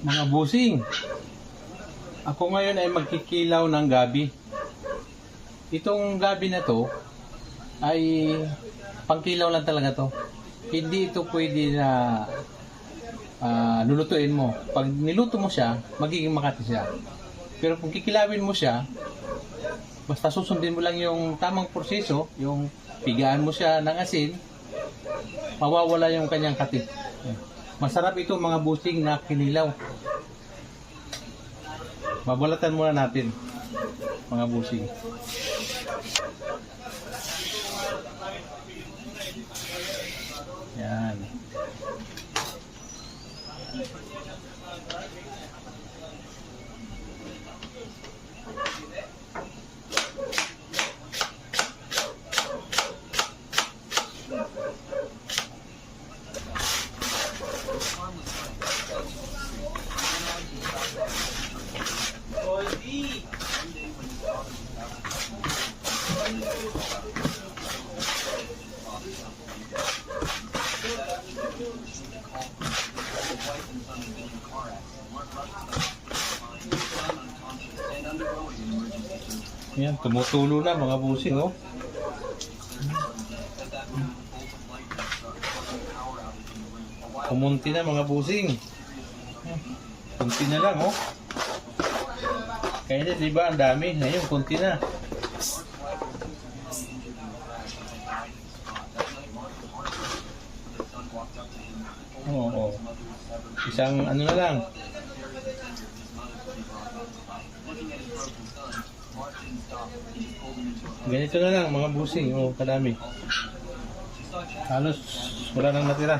Mga busing, ako ngayon ay magkikilaw ng gabi. Itong gabi na to ay pangkilaw lang talaga to. Hindi ito pwede na ah, lulutuin mo. Pag niluto mo siya, magiging makati siya. Pero kung kikilawin mo siya, basta susundin mo lang yung tamang proseso, yung pigaan mo siya ng asin, mawawala yung kanyang kati. Masarap ito mga busing na kinilaw. Babalatan muna natin mga busing. Yan. Yan, tumutulo na mga busing, oh. Kumunti na mga busing. Kunti na lang, oh. Kaya di ba, ang dami. Ngayon, kunti na. Oo, oo. Isang ano na lang. Ganito na lang, mga busing. Oh, kadami. Halos wala nang natira.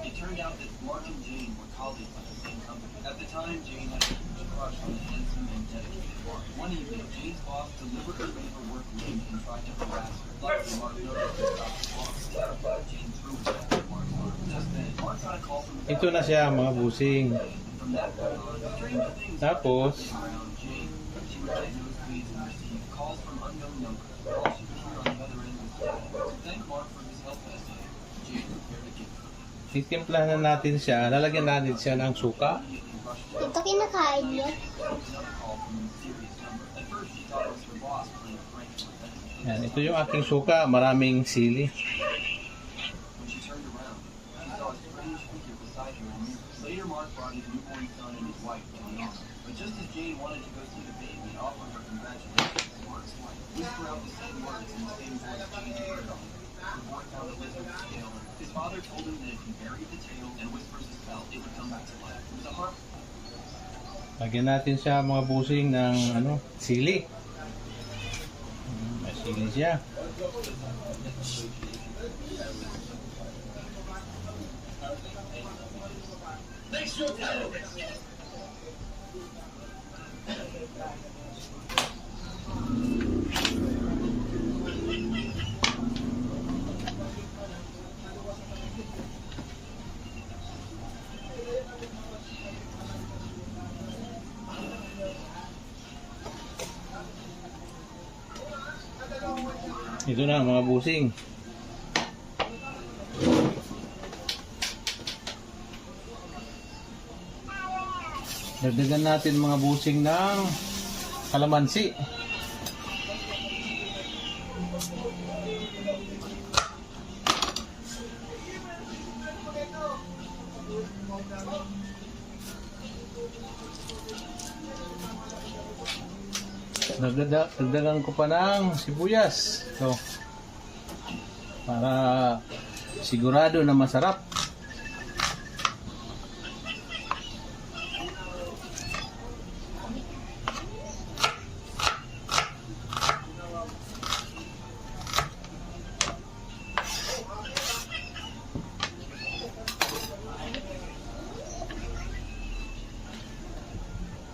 It turned out that Mark and Jane were colleagues at the same company. At the time, Jane had a huge crush on the handsome and dedicated Mark. One evening, Jane's boss deliberately made her work late and tried to harass her. Luckily, Mark noticed and stopped the boss. Jane threw herself at Mark's arm. Just then, Mark got a call from the Ito na siya, mga busing. From that point on, stranger things Tapos, around Jane. She would get and receive calls from unknown numbers. All she hear on the other end was thank Mark for his help that day. Jane prepared a gift na natin siya. Lalagyan natin siya ng suka. Ito kinakain niya. Yan, ito yung aking suka. Maraming sili. When she turned around, she saw a strange figure beside her in the mirror. Later, Mark brought his newborn son and his wife to the office. But just as Jane wanted to go see the baby and offer her congratulations, Mark's wife whispered out the same words in the same voice Jane heard on Her boy found a lizard's tail. His father told him that if he buried the tail and whispers a spell, it would come back to life. It was a heart Lagyan natin siya mga busing ng ano, sili. May sili siya. Ito na mga busing. Dagdagan natin mga busing ng kalamansi. Dagdagan ko pa ng sibuyas. So, para sigurado na masarap.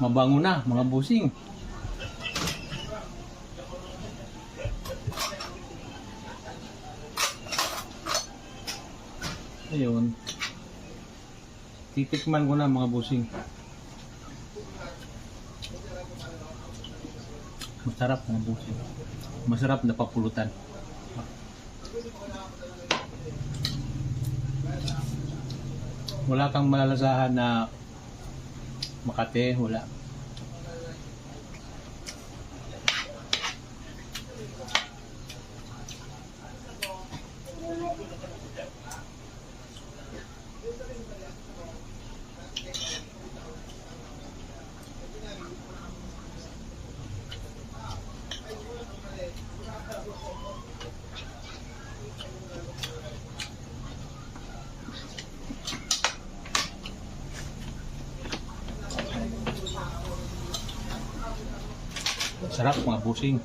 Mabango na, mga busing. Ayun. Titikman ko na mga busing. Masarap mga busing. Masarap na papulutan. Wala kang malalasahan na Makate, wala. Sarap mga busing.